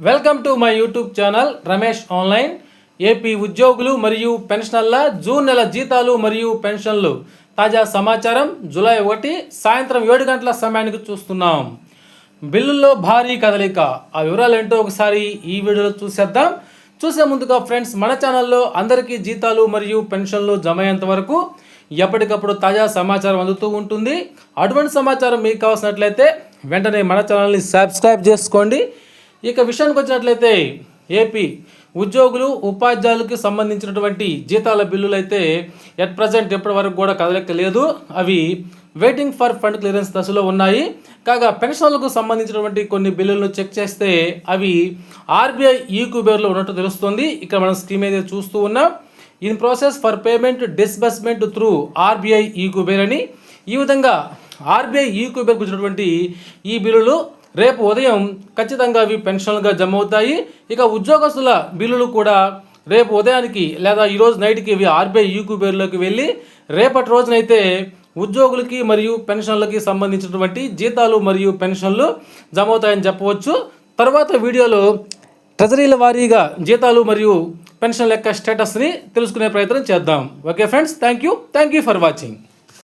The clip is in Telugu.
Welcome to my YouTube channel Ramesh online. AP ఉద్యోగులు మరియు పెన్షనర్ల జూన్ నెల జీతాలు మరియు పెన్షన్లు. తాజా సమాచారం జూలై ఒకటి సాయంత్రం ఏడు గంటల సమయానికి చూస్తున్నాం. బిల్లుల్లో భారీ కదలిక. ఆ వివరాలు ఏంటో ఒకసారి ఈ వీడియోలో చూసేద్దాం. చూసే ముందుగా ఫ్రెండ్స్ మన ఛానల్లో అందరికీ జీతాలు మరియు పెన్షన్లు జమ అయ్యేంత వరకు ఎప్పటికప్పుడు తాజా సమాచారం అందుతూ ఉంటుంది. అటువంటి సమాచారం మీకు కావాల్సినట్లయితే వెంటనే మన ఛానల్ని సబ్స్క్రైబ్ చేసుకోండి. ఇక విషయానికి వచ్చినట్లయితే ఏపీ ఉద్యోగులు ఉపాధ్యాయులకు సంబంధించినటువంటి జీతాల బిల్లులు అయితే ఎట్ ప్రజెంట్ ఎప్పటి వరకు కూడా కదలిక లేదు అవి వెయిటింగ్ ఫర్ ఫండ్ క్లియరెన్స్ దశలో ఉన్నాయి. కాగా పెన్షన్లకు సంబంధించినటువంటి కొన్ని బిల్లులను చెక్ చేస్తే అవి ఆర్బీఐ ఈ కుబేర్లో ఉన్నట్టు తెలుస్తుంది. ఇక్కడ మనం స్కీమ్ అయితే చూస్తూ ఉన్నాం. In process for payment disbursement through RBI e Kuber అని ఈ విధంగా ఆర్బీఐ ఈ కుబేర్కి వచ్చినటువంటి ఈ బిల్లులు రేపు ఉదయం ఖచ్చితంగా అవి పెన్షన్లుగా జమ అవుతాయి ఇక ఉద్యోగస్తుల బిల్లులు కూడా రేపు ఉదయానికి లేదా ఈరోజు నైట్కి ఇవి ఆర్బీఐ యూకు పేరులోకి వెళ్ళి రేపటి రోజునైతే ఉద్యోగులకి మరియు పెన్షన్లకి సంబంధించినటువంటి జీతాలు మరియు పెన్షన్లు జమ అవుతాయని చెప్పవచ్చు. తర్వాత వీడియోలో ట్రెజరీల వారీగా జీతాలు మరియు పెన్షన్ల యొక్క స్టేటస్ని తెలుసుకునే ప్రయత్నం చేద్దాం. Okay friends thank you. Thank you for watching.